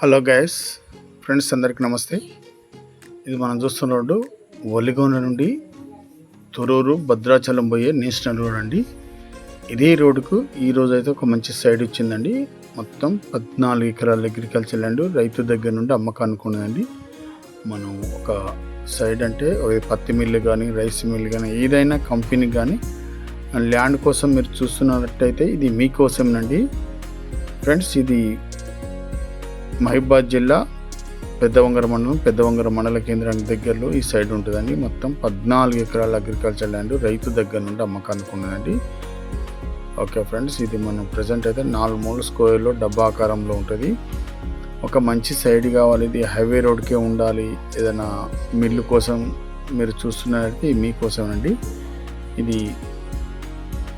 Hello guys friends అందరికీ నమస్తే. ఇది మనం చూస్తున్న రోడ్డు ఒలిగోన నుండి తొరూరు భద్రాచలం పోయే నేషనల్ రోడ్ అండి. ఇదే రోడ్డుకు ఈ అయితే ఒక మంచి సైడ్ ఇచ్చిందండి మొత్తం పద్నాలుగు ఎకరాల అగ్రికల్చర్ ల్యాండ్ రైతు దగ్గర నుండి అమ్మకానికి ఉన్నదండి. మనం ఒక సైడ్ అంటే పత్తి మిల్లు కానీ రైస్ మిల్లు కానీ ఏదైనా కంపెనీ కానీ ల్యాండ్ కోసం మీరు చూస్తున్నట్టయితే ఇది మీకోసమేనండి. ఫ్రెండ్స్ ఇది మహిబాద్ జిల్లా పెద్దవంగర మండలం పెద్దవంగర మండల కేంద్రానికి దగ్గరలో ఈ సైడ్ ఉంటుందండి. మొత్తం పద్నాలుగు ఎకరాల అగ్రికల్చర్ ల్యాండ్ రైతు దగ్గర నుండి అమ్మకానికి ఉన్నదండి ఓకే ఫ్రెండ్స్ ఇది మనం ప్రజెంట్ అయితే నాలుగు మూడు స్క్వేర్లో డబ్బా ఆకారంలో ఉంటుంది. ఒక మంచి సైడ్ కావాలి ఇది హైవే రోడ్కే ఉండాలి ఏదైనా మిల్లు కోసం మీరు చూస్తున్నట్లయితే మీకోసం అండి ఇది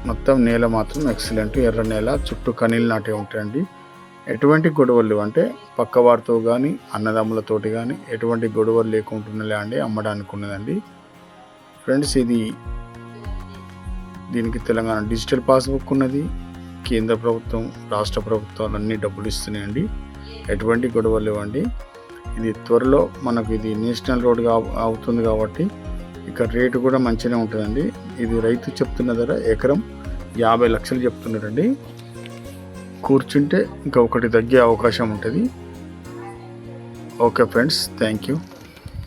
మొత్తం నేల మాత్రం ఎక్సలెంట్ ఎర్ర నేల చుట్టూ కనీలు నాటే ఉంటాయండి. ఎటువంటి గొడవలు లేవు. అంటే పక్కవారితో కానీ అన్నదమ్ములతోటి కానీ ఎటువంటి గొడవలు లేకుండా అండి అమ్మడానికి ఉన్నదండి ఫ్రెండ్స్ ఇది దీనికి తెలంగాణ డిజిటల్ పాస్బుక్ ఉన్నది. కేంద్ర ప్రభుత్వం రాష్ట్ర ప్రభుత్వాలు అన్ని డబ్బులు ఇస్తున్నాయండి. ఎటువంటి గొడవలు లేవండి ఇది త్వరలో మనకు ఇది నేషనల్ రోడ్ అవుతుంది కాబట్టి ఇక్కడ రేటు కూడా మంచిగానే ఉంటుందండి. ఇది రైతు చెప్తున్న ధర ఎకరం యాభై లక్షలు చెప్తున్నారండి. కూర్చుంటే ఇంకా ఒకటి తగ్గే అవకాశం ఉంటుంది. Okay friends thank you